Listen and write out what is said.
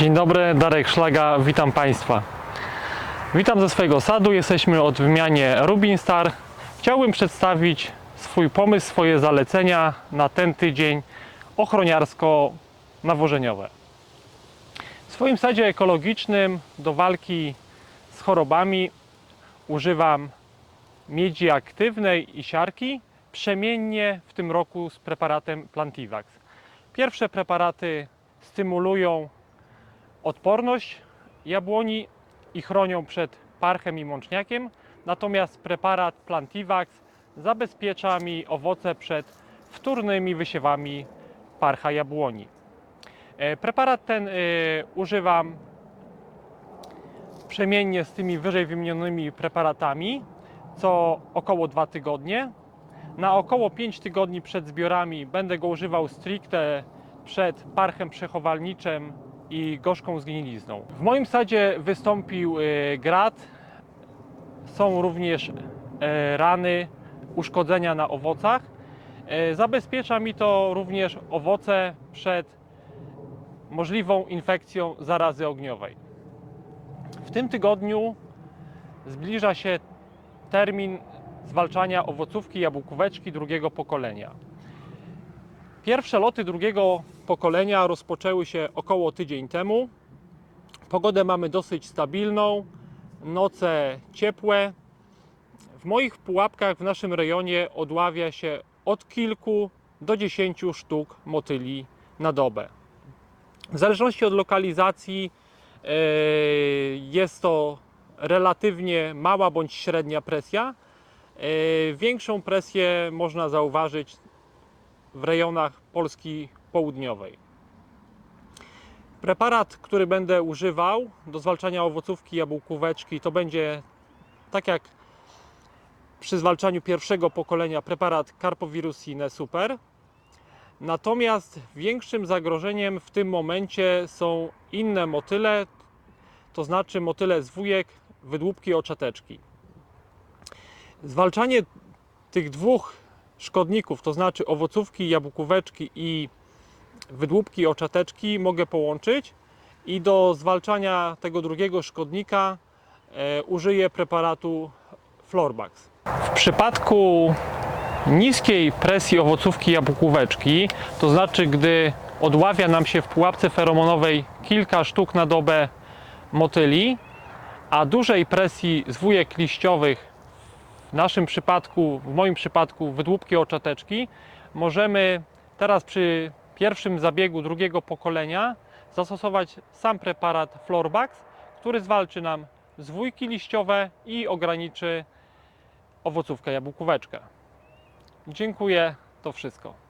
Dzień dobry, Darek Szlaga, witam Państwa. Witam ze swojego sadu, jesteśmy od wymianie Rubin Star. Chciałbym przedstawić swój pomysł, swoje zalecenia na ten tydzień ochroniarsko-nawożeniowe. W swoim sadzie ekologicznym do walki z chorobami używam miedzi aktywnej i siarki, przemiennie w tym roku z preparatem Plantivax. Pierwsze preparaty stymulują odporność jabłoni i chronią przed parchem i mączniakiem, natomiast preparat Plantivax zabezpiecza mi owoce przed wtórnymi wysiewami parcha jabłoni. E, Preparat ten e, używam przemiennie z tymi wyżej wymienionymi preparatami co około 2 tygodnie. Na około 5 tygodni przed zbiorami będę go używał stricte przed parchem przechowalniczym i gorzką zgnilizną. W moim sadzie wystąpił e, grad, są również e, rany, uszkodzenia na owocach. E, Zabezpiecza mi to również owoce przed możliwą infekcją zarazy ogniowej. W tym tygodniu zbliża się termin zwalczania owocówki jabłkóweczki drugiego pokolenia. Pierwsze loty drugiego pokolenia rozpoczęły się około tydzień temu. Pogodę mamy dosyć stabilną, noce ciepłe. W moich pułapkach w naszym rejonie odławia się od kilku do dziesięciu sztuk motyli na dobę. W zależności od lokalizacji e, jest to relatywnie mała bądź średnia presja. E, Większą presję można zauważyć w rejonach Polski Południowej. Preparat, który będę używał do zwalczania owocówki jabłkóweczki, to będzie tak jak przy zwalczaniu pierwszego pokolenia preparat Carpovirusine Super. Natomiast większym zagrożeniem w tym momencie są inne motyle, to znaczy motyle zwójek, wydłubki oczateczki. Zwalczanie tych dwóch szkodników, to znaczy owocówki, jabłkóweczki i wydłubki oczateczki mogę połączyć i do zwalczania tego drugiego szkodnika e, użyję preparatu Florbax. W przypadku niskiej presji owocówki jabłkóweczki, to znaczy gdy odławia nam się w pułapce feromonowej kilka sztuk na dobę motyli, a dużej presji zwójek liściowych, w naszym przypadku, w moim przypadku wydłubki oczateczki, możemy teraz przy pierwszym zabiegu drugiego pokolenia zastosować sam preparat Florbax, który zwalczy nam zwójki liściowe i ograniczy owocówkę jabłkóweczkę. Dziękuję, to wszystko.